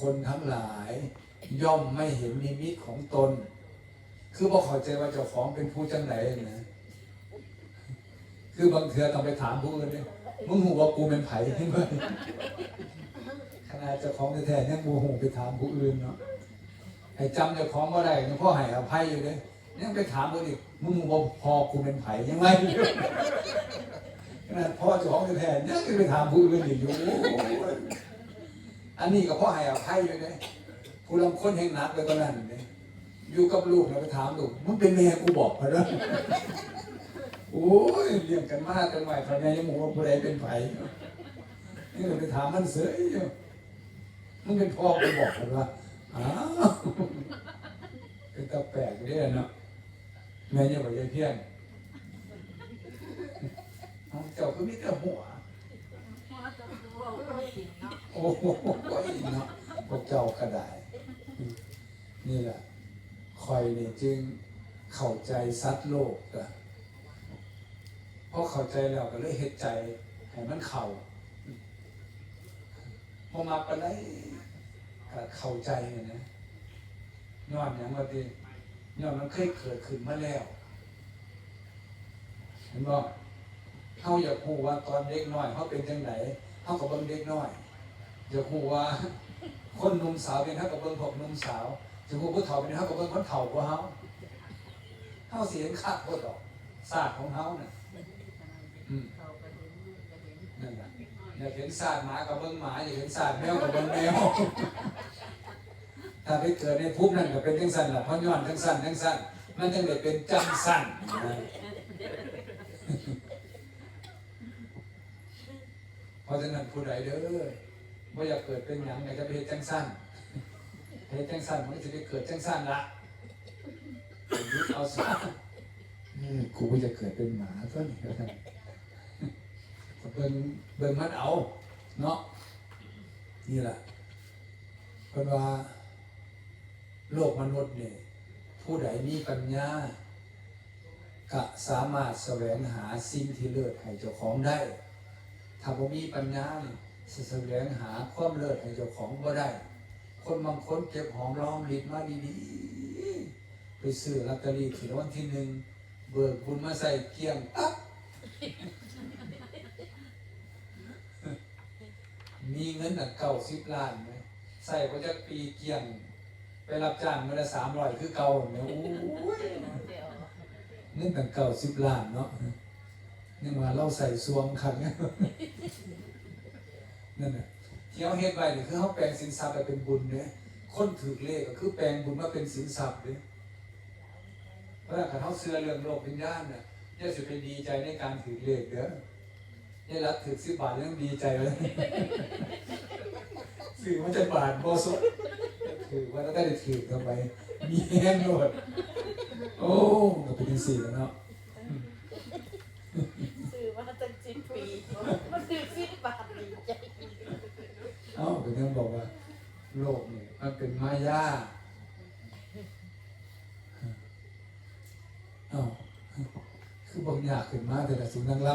คนทั้งหลาย ย่อมไม่เห็นนิมิตของตน คือบอกข้าใจว่าเจ้าของเป็นผู้จังไหนนะคือบางเทือต้องไปถามผู้อื่นเนี่ยมึงหูว่ากูเป็นไผ่ที่มึงขนาดเจ้าของแท้ๆยังบูหูไปถามผู้อื่นเนาะไอ้จำเจ้าของก็ได้ยังพ่อให้อภัยอยู่เลยยังไปถามคนอีกมึงหูว่าพอกูเป็นไผ่ยังไงขนาดพ่อเจ้าของแท้ๆยังไปถามผู้อื่นอีกอยู่ อันนี้ก็พ่อให้อภัยอยู่เลยผู้ลำคนแห่งหนักไปตอนนั้นเนี่ยอยู่กับลูกแล้วไปถามลูกมึงเป็นแม่กูบอกพะเนาะโอ้ยเรียงกันมากกันใหม่ตอนนี้ยังบอกว่าผู้ใดเป็นไผ่นี่เราไปถามมันเสยอยู่มึงเป็นพ่อไปบอกกันว่าอ้าวเป็นตาแปลกเด้อเนาะแม่ยังบอกยายเพี้ยนเอาเจ้าก็มีแต่หัว โอ้โหเนาะพวกเจ้าก็ได้นี่แหละคอยเนี่ยจึงเข้าใจสัตว์โลกอะเพราะเข้าใจแล้วก็เลยเฮ็ดใจให้มันเข้าพอมาปานใดก็เข้าใจเนี่ยนะย้อนอย่างว่าดิย้อนมันเคยเกิดขึ้นมาแล้วเห็นบ่เฮาอยากรู้ว่าตอนเด็กน้อยเฮาเป็นจังได เฮาก็เบิ่งเด็กน้อยอยากรู้ว่าคนหนุ่มสาวเป็นเฮาก็เบิ่งพวกหนุ่มสาวจะรู้ผู้เฒ่าเป็นเฮาก็เบิ่งคนเฒ่ากว่าเฮาเฮาเห็นค่าโคตรดอกศาสตร์ของเฮาน่ะอืมนั่นน่ะอยากเห็นศาสตร์หมาก็เบิ่งหมาอยากเห็นศาสตร์แมวก็เบิ่งแมวถ้าไปเกิดในภพนั้นก็เป็นจังซั่นละเพราะย้อนจังซั่นจังซั่นมันจึงได้เป็นจังซั่นนะ เพ ราะฉะนั้นผู้ใดเด้อว่าอยากเกิดเป็นหยังอยากจะไปเฮ็ดจังสั้นเฮ็ดจังสั้นมันก็จะได้เกิดจังสั้นละยึดเอาซะอืมกูก็จะเกิดเป็นหมาซะนี่ก็ได้เบิ่งเบิ่งมันเอา เนาะนี่แหละเพราะว่า โลกมนุษย์เนี่ยผู้ใดมีปัญญาก็สามารถแสวงหาสิ่งที่เลิศให้เจ้าของได้ ถ้าบ่มีปัญญานี่สิแสวงหาความเลิศให้เจ้าของบ่ได้ คนบางคนเก็บหอมรอมริบมาดีๆไปซื้อลอตเตอรี่ที่รางวัลที่หนึ่งเบิกบุญมาใส่เกียงปั๊บมีเงินตั้งเก้าสิบล้านไหมใส่ก็จะปีเกียง ไปรับจ้างเมื่อละสามร้อยคือเก่าเนี่ยโอ้ยเงินตั้งเก้าสิบล้านเนาะ นี่ว่าเราใส่ซวงขังเนี่ยนั่นน่ะที่เขาเฮ็ดไว้นี่ยคือเขาแปลงสินทรัพย์ไปเป็นบุญเนี่ยคนถือเลขก็คือแปลงบุญมาเป็นสินทรัพย์เนี่ยเพราะถ้าเขาเชื่อเรื่องโลกวิญญาณเนี่ยอย่าสิไปดีใจในการถือเลขเด้อย่ารัดถือสิบบาทยังดีใจเลยสื่อมันจะบาทโบสุดถือว่าถ้าได้ถือทำไมมีแห้งโลดโอ้ก็เป็นสี่แล้วเนาะ ซื้อมาตั้งสิบปีมันซื้อสิบบาทดีใจ เอ้าก็ยังบอกว่า โลกเนี่ยมันเป็นมายาเอ้าคือบางอย่างขึ้นมาแต่ละสูงนั่งลับ